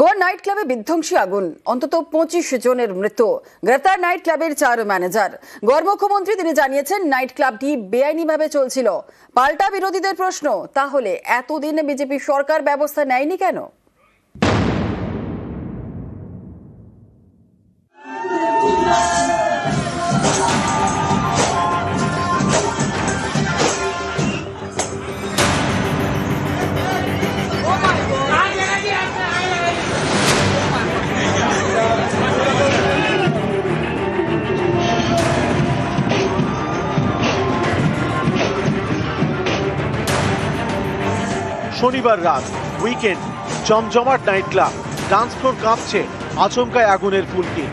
Goa night ক্লাবে বিধ্বংসী আগুন। অন্তত পঁচিশ জনের মৃত্যু। গ্রেফতার নাইট ক্লাবের চার ম্যানেজার। গোয়ার মুখ্যমন্ত্রী তিনি জানিয়েছেন, নাইট ক্লাবটি বেআইনিভাবে চলছিল। পাল্টা বিরোধীদের প্রশ্ন, তাহলে এতদিনে বিজেপি সরকার ব্যবস্থা নেয়নি কেন? শনিবার রাত উইকেন্ড জমজমাট নাইট ক্লাব ডান্স ফ্লোর কাঁপছে, আচমকায় আগুনের ফুলকি।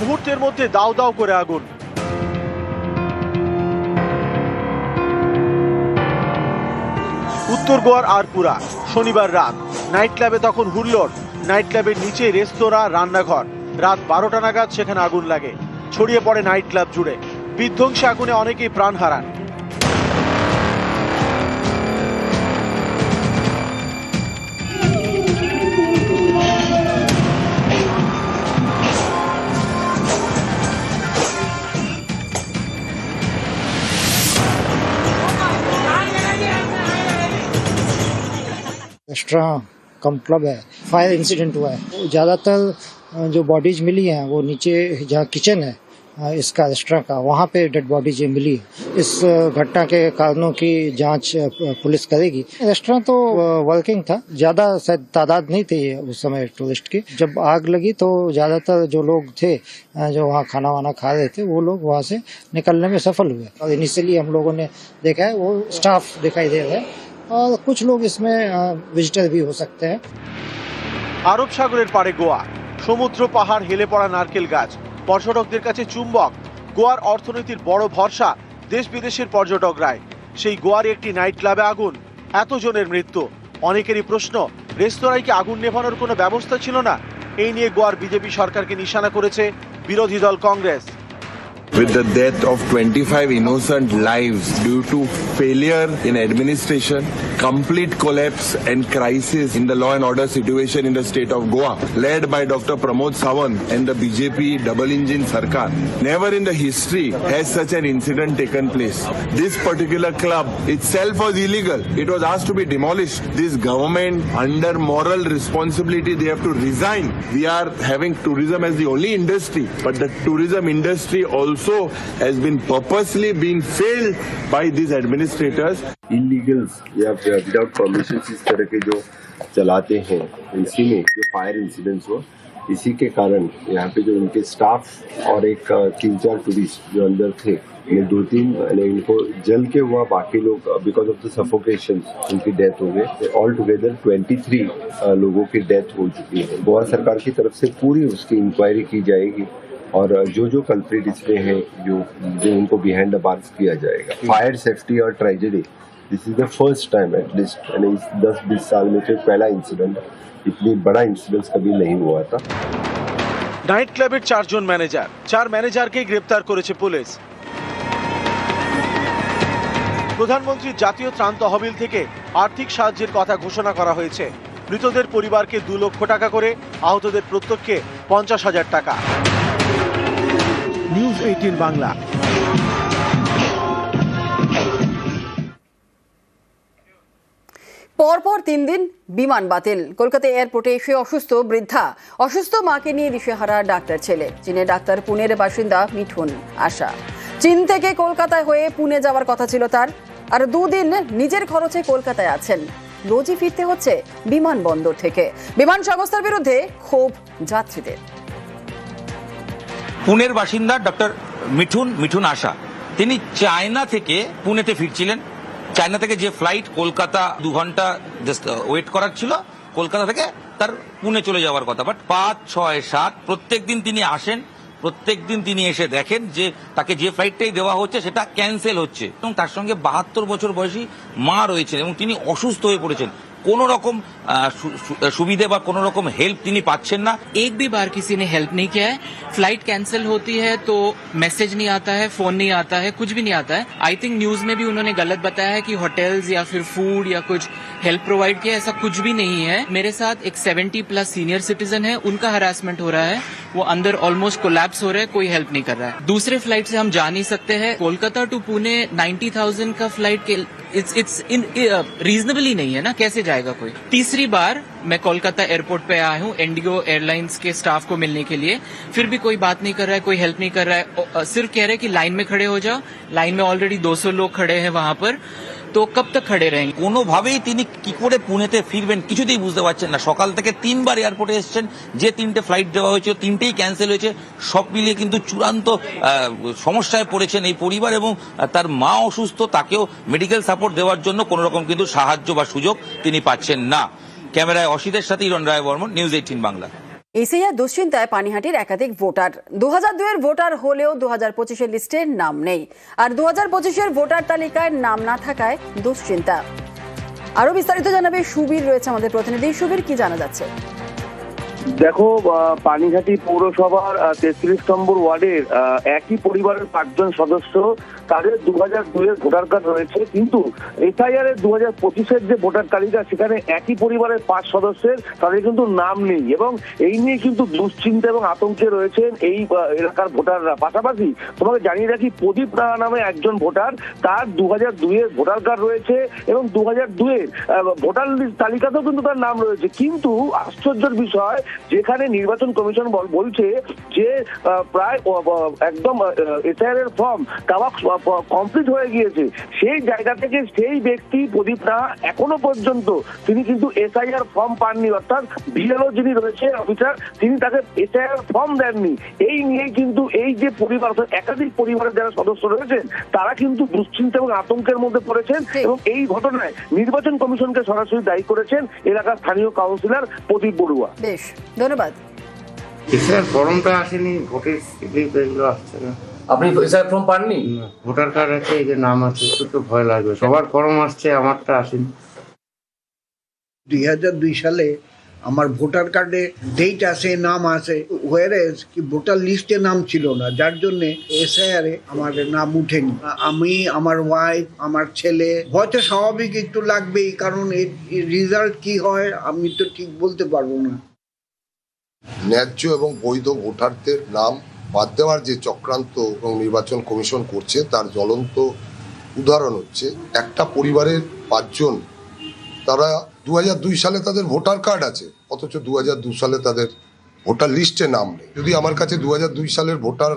মুহূর্তের মধ্যে দাও দাও করে আগুন। উত্তর গোয়ার আরপুরা। শনিবার রাত নাইট ক্লাবে তখন হুল্লোড়। নাইট ক্লাবের নিচে রেস্তোরাঁ, রান্নাঘর। রাত বারোটা নাগাদ সেখানে আগুন লাগে। ছড়িয়ে পড়ে নাইট ক্লাব জুড়ে। বিধ্বংসী আগুনে অনেকেই প্রাণ হারান। रेस्टोरेंट कम क्लब है फायर इंसिडेंट हुआ है। ज़्यादातर जो बॉडीज मिली हैं, वो नीचे जहाँ किचन है इसका रेस्टोरेंट का, वहाँ पे डेड बॉडीज मिली। इस घटना के कारणों की जाँच पुलिस करेगी। रेस्टोरेंट तो वर्किंग था। ज़्यादा शायद तादाद नहीं थी उस समय टूरिस्ट की। जब आग लगी तो ज़्यादातर जो लोग थे जो वहाँ खाना वाना खा रहे थे, वो लोग वहाँ से निकलने में सफल हुए। और इनिशियली हम लोगों ने देखा है, वो स्टाफ दिखाई दे रहे हैं। और कुछ लोग इसमें विजिटर भी हो सकते हैं আরব সাগরের পাড়ে গোয়া সমুদ্র পাহাড় হেলে পড়া নারকেল গাছ পর্যটকদের কাছে চুম্বক গোয়ার অর্থনীতির বড় ভরসা দেশ বিদেশের পর্যটকরাই সেই গোয়ার একটি নাইট ক্লাবে আগুন এত জনের মৃত্যু অনেকেরই প্রশ্ন রেস্তোরাঁয় কি আগুন নেভানোর কোনো ব্যবস্থা ছিল না এই নিয়ে গোয়ার বিজেপি সরকারকে নিশানা করেছে বিরোধী দল Congress With the death of 25 innocent lives due to failure in administration, complete collapse and crisis in the law and order situation in the state of Goa, led by Dr. Pramod Sawant and the BJP double engine Sarkar. Never in the history has such an incident taken place. This particular club itself was illegal. It was asked to be demolished. This government, under moral responsibility, they have to resign. We are having tourism as the only industry, but the tourism industry also has been purposely being failed by these administrators. Illegals या without permission इस तरह के जो चलाते हैं, इसी में जो फायर इंसिडेंट्स हुआ इसी के कारण यहाँ पे जो इनके स्टाफ और एक तीन चार टूरिस्ट जो अंदर थे, ये दो तीन इनको जल के हुआ बाकी लोग बिकॉज़ ऑफ़ द सफोकेशन उनकी डेथ हो गई ऑल टुगेदर 23 लोगों की डेथ हो चुकी है। गोवा सरकार की तरफ़ से पूरी उसकी इंक्वायरी की जाएगी। और जो जो कल्प्रिट इसमें है जो जो उनको बिहाइंड द बार्स किया जाएगा फायर सेफ्टी और tragedy this is the first time at least यानी इस दस बीस साल में फिर पहला इंसिडेंट इतनी बड़ा इंसिडेंट कभी नहीं हुआ था নাইট ক্লাবের চারজন ম্যানেজার চার ম্যানেজারকেই গ্রেপ্তার করেছে পুলিশ প্রধানমন্ত্রী জাতীয় ত্রাণ তহবিল থেকে আর্থিক সাহায্যের কথা ঘোষণা করা হয়েছে মৃতদের পরিবারকে দু লক্ষ টাকা করে আহতদের প্রত্যেককে পঞ্চাশ হাজার টাকা News eighteen Bangla. পরপর তিন দিন বিমান বাতিল। কলকাতা এয়ারপোর্টে এসে অসুস্থ বৃদ্ধা। অসুস্থ মাকে নিয়ে দিশেহারা ডাক্তার ছেলে। চীনে ডাক্তার পুনের বাসিন্দা মিঠুন আশা। চীন থেকে কলকাতায় হয়ে পুনে যাওয়ার কথা ছিল তার। আর দুদিন নিজের খরচে কলকাতায় আছেন। রোজই ফিরতে হচ্ছে বিমানবন্দর থেকে। বিমান সংস্থার বিরুদ্ধে ক্ষোভ যাত্রীদের। পুনের বাসিন্দা ডক্টর মিঠুন মিঠুন আশা। তিনি চায়না থেকে পুনেতে ফিরছিলেন। চায়না থেকে যে ফ্লাইট কলকাতা দু ঘণ্টা ওয়েট করার ছিল, কলকাতা থেকে তার পুনে চলে যাওয়ার কথা। বাট পাঁচ, ছয়, সাত, প্রত্যেক দিন তিনি আসেন, প্রত্যেক দিন তিনি এসে দেখেন যে তাকে যে ফ্লাইটটাই দেওয়া হচ্ছে সেটা ক্যান্সেল হচ্ছে। এবং তার সঙ্গে বাহাত্তর বছর বয়সী মা রয়েছেন এবং তিনি অসুস্থ হয়ে পড়েছেন। কোনো রকম আহ, সু- সু- সুবিধে বা কোনো রকম হেল্প তিনি পাচ্ছেন না एक भी बार किसी ने हेल्प नहीं किया है फ्लाइट कैंसिल होती है तो मैसेज नहीं आता है फोन नहीं आता है कुछ भी नहीं आता है आई थिंक न्यूज में भी उन्होंने गलत बताया है कि होटल्स या फिर फूड या कुछ हेल्प प्रोवाइड किया ऐसा कुछ भी नहीं है मेरे साथ एक 70 प्लस सीनियर सिटीजन है उनका हरासमेंट हो रहा है वो अंदर ऑलमोस्ट कोलैप्स हो रहा है कोई हेल्प नहीं कर रहा है दूसरे फ्लाइट से हम जा नहीं सकते हैं कोलकाता टू पुणे 90,000 का फ्लाइट के it's it's in reasonably नहीं है ना, कैसे जाएगा कोई? तीसरी बार मैं कोलकाता एयरपोर्ट पे आया हूँ इंडिगो एयरलाइंस के स्टाफ को मिलने के लिए। फिर भी कोई बात नहीं कर रहा है, कोई हेल्प नहीं कर रहा है। सिर्फ़ कह रहे हैं कि लाइन में खड़े हो जाओ। लाइन में ऑलरेडी 200 लोग खड़े हैं वहाँ पर। তো কব তক খড়ে রহেন হ্যাঁ। কোনোভাবেই তিনি কি করে পুনেতে ফিরবেন কিছুতেই বুঝতে পারছেন না। সকাল থেকে তিনবার এয়ারপোর্টে এসছেন, যে তিনটে ফ্লাইট দেওয়া হয়েছিল তিনটেই ক্যান্সেল হয়েছে, সব মিলিয়ে কিন্তু চূড়ান্ত সমস্যায় পড়েছেন এই পরিবার এবং তার মা অসুস্থ, তাকেও মেডিকেল সাপোর্ট দেওয়ার জন্য কোনো রকম কিন্তু সাহায্য বা সুযোগ তিনি পাচ্ছেন না। ক্যামেরায় অসিতের সাথে Elon Roy Barman news eighteen Bangla. ACR দুশ্চিন্তায় পানিহাটির একাধিক ভোটার। দু হাজার দুয়ের ভোটার হলেও দু হাজার পঁচিশের লিস্টে নাম নেই। আর দু হাজার পঁচিশের ভোটার তালিকায় নাম না থাকায় দুশ্চিন্তা। আরও বিস্তারিত জানাবে সুবীর, রয়েছে আমাদের প্রতিনিধি। সুবীর, কি জানা যাচ্ছে? দেখো পানিঘাটি পৌরসভার তেত্রিশ নম্বর ওয়ার্ডের একই পরিবারের পাঁচজন সদস্য তাদের দু হাজার দুইয়ের ভোটার কার্ড রয়েছে। কিন্তু এসআইআর এর দু হাজার পঁচিশের যে ভোটার তালিকা, সেখানে একই পরিবারের পাঁচ সদস্যের তাদের কিন্তু নাম নেই। এবং এই নিয়ে কিন্তু দুশ্চিন্তা এবং আতঙ্কে রয়েছেন এই এলাকার ভোটাররা। পাশাপাশি তোমাকে জানিয়ে রাখি, প্রদীপ রাহা নামে একজন ভোটার, তার দু হাজার দুইয়ের ভোটার কার্ড রয়েছে এবং দু হাজার দুইয়ের ভোটার তালিকাতেও কিন্তু তার নাম রয়েছে। কিন্তু আশ্চর্যের বিষয়, যেখানে নির্বাচন কমিশন বল- বলছে যে প্রায় একদম এসআইআর এর ফর্ম তাওয়া কমপ্লিট হয়ে গিয়েছে সেই জায়গা থেকে সেই ব্যক্তি প্রদীপ রাহা এখনও পর্যন্ত তিনি কিন্তু এসআইআর ফর্ম পাননি অর্থাৎ বিএলও যিনি রয়েছে অফিসার তিনি তাকে এসআইআর ফর্ম দেননি। এই নিয়ে কিন্তু এই যে পরিবার অর্থাৎ একাধিক পরিবারের যারা সদস্য রয়েছেন তারা কিন্তু দুশ্চিন্তা এবং আতঙ্কের মধ্যে পড়েছেন এবং এই ঘটনায় নির্বাচন কমিশনকে সরাসরি দায়ী করেছেন এলাকার স্থানীয় কাউন্সিলর প্রদীপ বড়ুয়া। বেশ ধন্যবাদ। এসআর ফর্মটা আসেনি ভোটের স্লিপ এগুলো আসছে না। আপনি এসআই ফর্ম পাননি? ভোটার কার্ড আছে এই যে নাম আছে একটু তো ভয় লাগবে। সবার ফর্ম আসছে আমারটা আসেনি। দুই হাজার দুই সালে আমার ভোটার কার্ডে ডেট আছে নাম আছে হোয়ারেজ কি ভোটার লিস্টে নাম ছিল না যার জন্য এসআইআরে আমার নাম উঠেনি। আমি আমার ওয়াইফ আমার ছেলে হয়তো স্বাভাবিক একটু লাগবেই কারণ এর রেজাল্ট কি হয় আমি তো ঠিক বলতে পারব না। ন্যায্য এবং বৈধ ভোটারদের নাম বাদ দেওয়ার যে চক্রান্ত এবং নির্বাচন কমিশন করছে, তার জ্বলন্ত উদাহরণ হচ্ছে, একটা পরিবারের পাঁচজন, তারা দু সালে তাদের ভোটার কার্ড আছে, অথচ দু সালে তাদের ভোটার লিস্টে নাম নেই। যদি আমার কাছে দু সালের ভোটার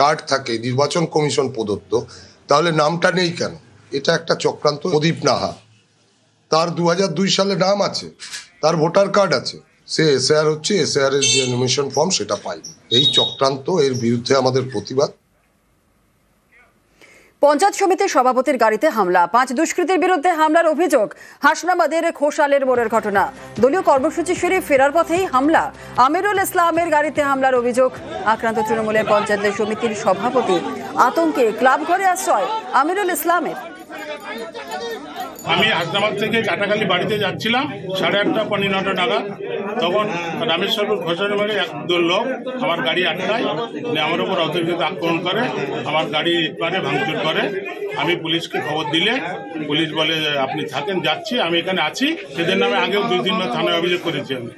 কার্ড থাকে, নির্বাচন কমিশন প্রদত্ত, তাহলে নামটা নেই কেন? এটা একটা চক্রান্ত। প্রদীপ নাহা, তার দু সালে নাম আছে, তার ভোটার কার্ড আছে সে এসআর হচ্ছে এসআর এর যে নমিনেশন ফর্ম সেটা পায়নি এই চক্রান্ত, এর বিরুদ্ধে আমাদের প্রতিবাদ। পঞ্চায়েত সমিতির সভাপতির গাড়িতে হামলা, পাঁচ দুষ্কৃতীর বিরুদ্ধে হামলার অভিযোগ, হাসনাবাদের খোসালের মোড়ের ঘটনা। দলীয় কর্মসূচি সেরে ফেরার পথেই হামলা, আমিরুল ইসলামের গাড়িতে হামলার অভিযোগ, আক্রান্ত তৃণমূলের পঞ্চায়েত সমিতির সভাপতি, আতঙ্কে ক্লাব ঘরে আশ্রয়, আমিরুল ইসলামের। আমি হাসনাবাদ থেকে কাটাখালি বাড়িতে যাচ্ছিলাম, সাড়ে আটটা, পনেরো নটা নাগাদ। তখন রামেশ্বরপুর ঘোষণা বাড়ি এক দল লোক আমার গাড়ি আটকায় আমার উপর অতর্কিত আক্রমণ করে, আমার গাড়ি পারে, ভাঙচুর করে। আমি পুলিশকে খবর দিলে, পুলিশ বলে আপনি থাকেন, যাচ্ছি, আমি এখানে আছি। সেদের নামে আগেও দুই তিনবার থানায় অভিযোগ করেছি আমি।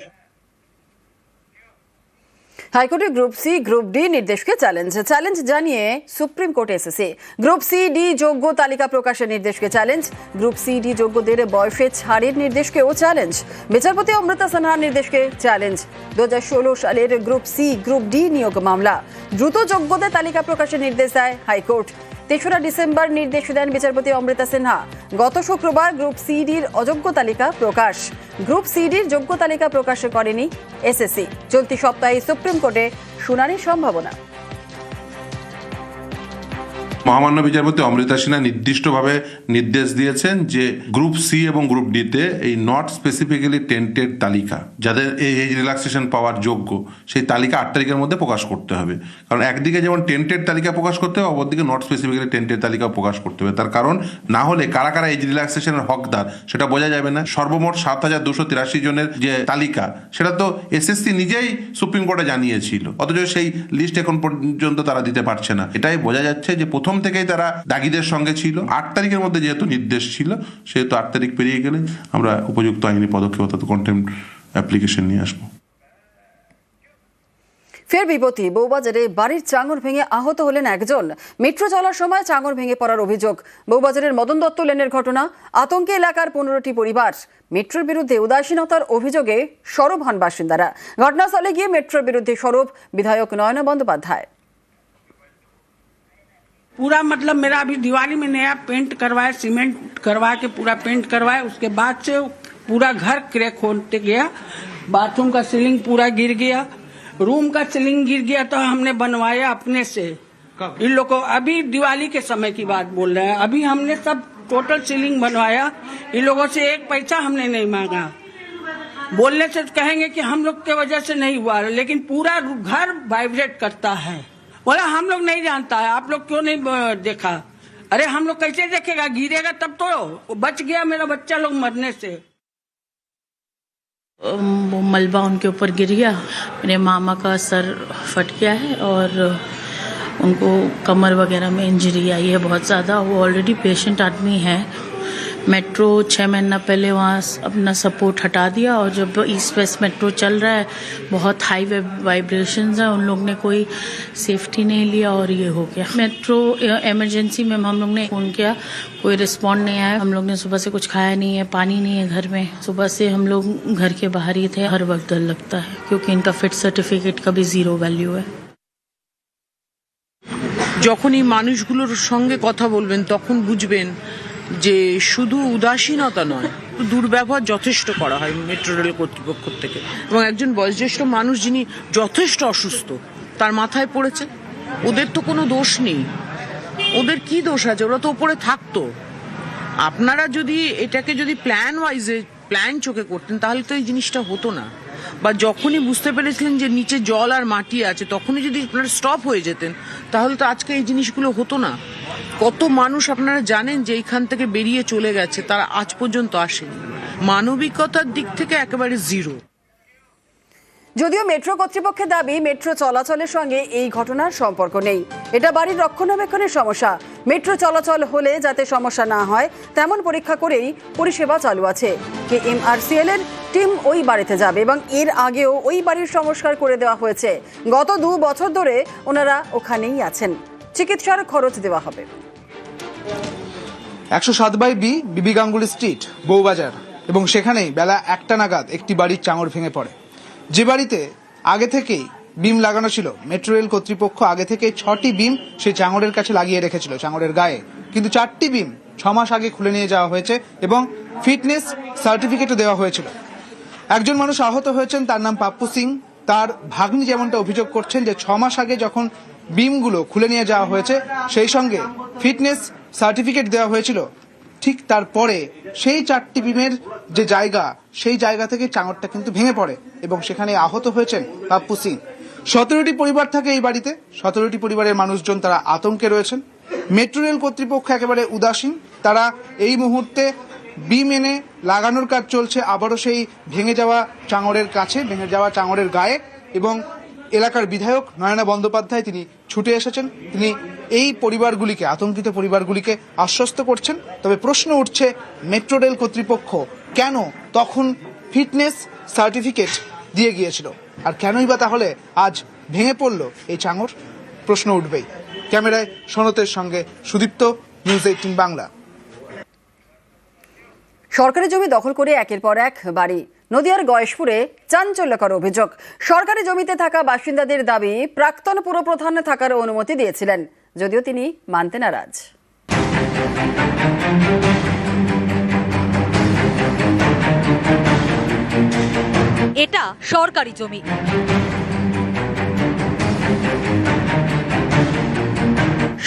হাইকোর্টে গ্রুপ সি, গ্রুপ ডি নির্দেশকে চ্যালেঞ্জ চ্যালেঞ্জ জানিয়ে সুপ্রিম কোর্টে এসেছে। গ্রুপ সি, ডি যোগ্য তালিকা প্রকাশের নির্দেশকে চ্যালেঞ্জ। গ্রুপ সি, ডি যোগ্যদের বয়সে ছাড়ের নির্দেশকেও চ্যালেঞ্জ। বিচারপতি অমৃতা সিনহার নির্দেশকে চ্যালেঞ্জ। দু হাজার ষোলো সালের গ্রুপ সি, গ্রুপ ডি নিয়োগ মামলা। দ্রুত যোগ্যদের তালিকা প্রকাশের নির্দেশ দেয় হাইকোর্ট। তেসরা ডিসেম্বর নির্দেশ দেন বিচারপতি অমৃতা সিনহা। গত শুক্রবার গ্রুপ সিডির অযোগ্য তালিকা প্রকাশ। গ্রুপ সিডির যোগ্য তালিকা প্রকাশ করেনি এসএসসি। চলতি সপ্তাহে সুপ্রিম কোর্টে শুনানির সম্ভাবনা। মহামান্য বিচারপতি অমৃতা সিনহা নির্দিষ্টভাবে নির্দেশ দিয়েছেন যে গ্রুপ সি এবং গ্রুপ ডিতে এই নট স্পেসিফিক্যালি টেন্টেড তালিকা, যাদের এই এই রিল্যাক্সেশন পাওয়ার যোগ্য, সেই তালিকা আট তারিখের মধ্যে প্রকাশ করতে হবে। কারণ একদিকে যেমন টেন্টেড তালিকা প্রকাশ করতে হবে, অপরদিকে নট স্পেসিফিক্যালি টেন্টেড তালিকা প্রকাশ করতে হবে। তার কারণ না হলে কারা কারা এই রিল্যাক্সেশনের হকদার, সেটা বোঝা যাবে না। সর্বমোট সাত হাজার দুশো তিরাশি জনের যে তালিকা, সেটা তো এসএসসি নিজেই সুপ্রিম কোর্টে জানিয়েছিল, অথচ সেই লিস্ট এখন পর্যন্ত তারা দিতে পারছে না। এটাই বোঝা যাচ্ছে যে প্রথম থেকেই তারা দাগিদের সঙ্গে ছিল। আট তারিখের মধ্যে যেহেতু নির্দেশ ছিল, সেহেতু আট তারিখ পেরিয়ে গেলে আমরা উপযুক্ত আইনি পদক্ষেপ অর্থাৎ কন্টেম্প অ্যাপ্লিকেশন নিয়ে আসব। ফের বিপত্তি। বউবাজারে বাড়ির চাঙর ভেঙে আহত হলেন একজন। মেট্রো চলার সময় চাঙর ভেঙে পড়ার অভিযোগ। বউবাজারের মদন দত্ত লেনের ঘটনা, আতঙ্কে এলাকার পনেরোটি পরিবার। মেট্রোর বিরুদ্ধে উদাসীনতার অভিযোগে সরব হন বাসিন্দারা। ঘটনাস্থলে গিয়ে মেট্রোর বিরুদ্ধে সরব বিধায়ক নয়না বন্দ্যোপাধ্যায়। पूरा मतलब मेरा अभी दिवाली में नया पेंट करवाया सीमेंट करवा के पूरा पेंट करवाया उसके बाद से पूरा घर क्रैक होते गया बाथरूम का सीलिंग पूरा गिर गया रूम का सीलिंग गिर गया तो हमने बनवाया अपने से। इन लोग को अभी दिवाली के समय की बात बोल रहे हैं। अभी हमने सब टोटल सीलिंग बनवाया इन लोगों से एक पैसा हमने नहीं मांगा। बोलने से कहेंगे कि हम लोग के वजह से नहीं हुआ लेकिन पूरा घर वाइब्रेट करता है। बोला, हम लोग नहीं जानता है आप लोग क्यों नहीं देखा? अरे, हम लोग कैसे देखेगा? गिरेगा तब तो बच गया मेरा बच्चा लोग मरने से. वो मलबा उनके ऊपर गिर गया। मेरे मामा का सर फट गया है और, उनको कमर वगैरह में इंजरी आई है बहुत ज़्यादा। वो ऑलरेडी पेशेंट आदमी है। मेट्रो छः महीना पहले वहाँ अपना सपोर्ट हटा दिया और जब ईस्ट वेस्ट मेट्रो चल रहा है बहुत हाई वाइब्रेशंस हैं उन लोग ने कोई सेफ्टी नहीं लिया और ये हो गया मेट्रो इमरजेंसी में हम लोग ने फ़ोन किया कोई रिस्पॉन्ड नहीं आया हम लोग ने सुबह से कुछ खाया नहीं है पानी नहीं है घर में सुबह से हम लोग घर के बाहर ही थे हर वक्त डर लगता है क्योंकि इनका फिट सर्टिफिकेट का भी ज़ीरो वैल्यू है যখন এই মানুষগুলোর সঙ্গে কথা বলবেন তখন বুঝবেন যে শুধু উদাসীনতা নয়, দুর্ব্যবহার যথেষ্ট করা হয় মেট্রো রেল কর্তৃপক্ষ থেকে। এবং একজন বয়োজ্যেষ্ঠ মানুষ যিনি যথেষ্ট অসুস্থ, তার মাথায় পড়েছে। ওদের তো কোনো দোষ নেই। ওদের কি দোষ আছে? ওরা তো ওপরে থাকতো। আপনারা যদি এটাকে যদি প্ল্যান ওয়াইজে প্ল্যান চোখে করতেন, তাহলে তো এই জিনিসটা হতো না। বা যখনই বুঝতে পেরেছিলেন যে নিচে জল আর মাটি আছে, তখনই যদি আপনারা স্টপ হয়ে যেতেন, তাহলে তো আজকে এই জিনিসগুলো হতো না। কত মানুষ আপনারা জানেন যে এইখান থেকে বেরিয়ে চলে গেছে, তারা আজ পর্যন্ত আসেনি। মানবিকতার দিক থেকে একেবারে জিরো। যদিও মেট্রো কর্তৃপক্ষের দাবি, মেট্রো চলাচলের সঙ্গে এই ঘটনার সম্পর্ক নেই। এটা বাড়ির রক্ষণাবেক্ষণের সমস্যা। মেট্রো চলাচল হলে যাতে সমস্যা না হয়, তেমন পরীক্ষা করেই পরিষেবা চালু আছে। কে এম আর এর টিম ওই বাড়িতে যাবে এবং এর আগেও ওই বাড়ির সংস্কার করে দেওয়া হয়েছে। গত দু বছর ধরে ওনারা ওখানেই আছেন। চিকিৎসার খরচ দেওয়া হবে। একশো সাত by B, Bibi Ganguly street, Bowbazar. এবং সেখানেই বেলা একটা নাগাদ একটি বাড়ির চাঙড় ভেঙে পড়ে। যে বাড়িতে আগে থেকেই বিম লাগানো ছিল, মেট্রো রেল কর্তৃপক্ষ আগে থেকে ছটি বিম সেই চাঙড়ের কাছে লাগিয়ে রেখেছিল, চাঙড়ের গায়ে। কিন্তু চারটি বিম ছ মাস আগে খুলে নিয়ে যাওয়া হয়েছে এবং ফিটনেস সার্টিফিকেটও দেওয়া হয়েছিল। একজন মানুষ আহত হয়েছেন, তার নাম পাপ্পু সিং। তার ভাগ্নি যেমনটা অভিযোগ করছেন যে ছ মাস আগে যখন বিমগুলো খুলে নিয়ে যাওয়া হয়েছে। সেই সঙ্গে ফিটনেস সার্টিফিকেট দেওয়া হয়েছিল। ঠিক তারপরে সেই চারটি বিমের যে জায়গা, সেই জায়গা থেকে চাঙরটা কিন্তু ভেঙে পড়ে এবং সেখানে আহত হয়েছেন পাপ্পু সিং। সতেরোটি পরিবার থাকে এই বাড়িতে। সতেরোটি পরিবারের মানুষজন তারা আতঙ্কে রয়েছেন। মেট্রো রেল কর্তৃপক্ষ একেবারে উদাসীন। তারা এই মুহূর্তে বিম এনে লাগানোর কাজ চলছে। আবারও সেই ভেঙে যাওয়া চাঙড়ের কাছে, ভেঙে যাওয়া চাঙড়ের গায়ে এবং এলাকার বিধায়ক নয়না বন্দ্যোপাধ্যায় তিনি ছুটে এসেছেন। তিনি এই পরিবারগুলিকে, আতঙ্কিত পরিবারগুলিকে আশ্বস্ত করছেন। তবে প্রশ্ন উঠছে মেট্রো রেল কর্তৃপক্ষ কেন তখন ফিটনেস সার্টিফিকেট দিয়ে গিয়েছিল? আর কেনই বা তাহলে আজ ভেঙে পড়ল এই চাঙর? প্রশ্ন উঠবেই। ক্যামেরায় সনতের সঙ্গে সুদীপ্ত, নিউজ এইটিন বাংলা। সরকারি জমি দখল করে একের পর এক বাড়ি নদিয়ার গয়েশপুরে চাঞ্চল্যকর অভিযোগ। সরকারি জমিতে থাকা বাসিন্দাদের দাবি, প্রাক্তন পুরপ্রধান থাকার অনুমতি দিয়েছিলেন, যদিও তিনি মানতে নারাজ। এটা সরকারি জমি।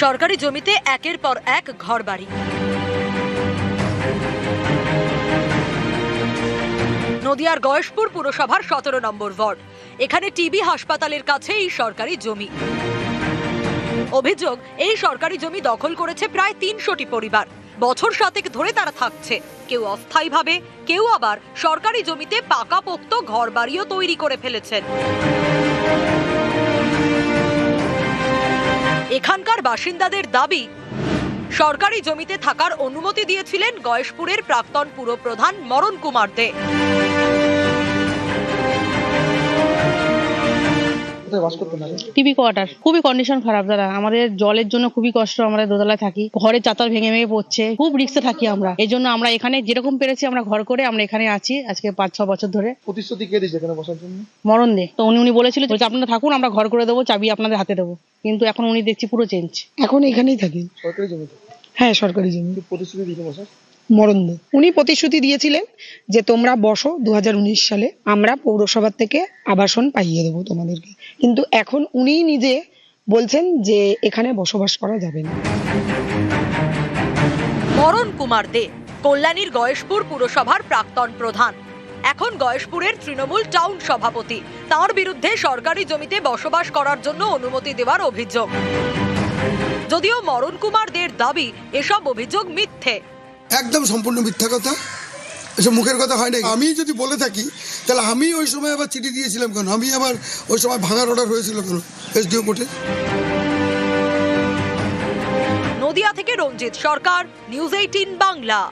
সরকারি জমিতে একের পর এক ঘরবাড়ি। নদিয়ার গয়েশপুর পুরসভার সতেরো নম্বর ওয়ার্ড। এখানে টিবি হাসপাতালের কাছে এই সরকারি জমি। অভিযোগ, এই সরকারি জমি দখল করেছে প্রায় তিনশোটি পরিবার। বছর সাতেক ধরে তারা থাকছে। কেউ অস্থায়ীভাবে কেউ আবার সরকারি জমিতে পাকাপোক্ত ঘর বাড়িও তৈরি করে ফেলেছেন। এখানকার বাসিন্দাদের দাবি, সরকারি জমিতে থাকার অনুমতি দিয়েছিলেন গয়েশপুরের প্রাক্তন পুরপ্রধান মরণ কুমার দে। টিভি কোয়ার্টার খুবই কন্ডিশন খারাপ দাদা। আমাদের জলের জন্য খুবই কষ্ট আমরা দোতলায় থাকি। ঘরে চাতাল ভেঙে ভেঙে পড়ছে। খুব রিক্সে থাকি আমরা। এই জন্য আমরা এখানে যেরকম পেরেছি আমরা ঘর করে আমরা এখানে আছি আজকে পাঁচ ছ বছর ধরে। প্রতিশ্রুতি কে দিয়েছে এখানে বসার জন্য? মরণ দে। তো উনি উনি বলেছিল যে আপনারা থাকুন আমরা ঘর করে দেবো চাবি আপনাদের হাতে দেবো। কিন্তু এখন উনি দেখছি পুরো চেঞ্জ এখন এখানেই থাকি। সরকারি জমিতে হ্যাঁ সরকারি জমি। প্রতিশ্রুতি দিয়েছে বসার। মরন্দ উনি প্রতিশ্রুতি দিয়েছিলেন যে তোমরা বসো দুহাজার উনিশ সালে, আমরা পৌরসভার থেকে আবাসন পাইয়ে দেবো তোমাদেরকে। কিন্তু এখন উনি নিজে বলছেন যে এখানে বসবাস করা যাবে না। মরণ কুমার দে, কল্যাণীর গয়েশপুর পুরসভার প্রাক্তন প্রধান। এখন গয়েশপুরের তৃণমূল টাউন সভাপতি। তার বিরুদ্ধে সরকারি জমিতে বসবাস করার জন্য অনুমতি দেওয়ার অভিযোগ। যদিও মরণ কুমার দের দাবি, এসব অভিযোগ মিথ্যে। একদম সম্পূর্ণ মিথ্যা কথা? এসব মুখের কথা হয় না আমি যদি বলে থাকি, তাহলে আমি ওই সময় আবার চিঠি দিয়েছিলাম কেন? আমি আবার ওই সময় ভাঙার অর্ডার হয়েছিল কেন? এসডিও কোর্টে? নদিয়া থেকে রঞ্জিত সরকার, নিউজ এইটিন বাংলা।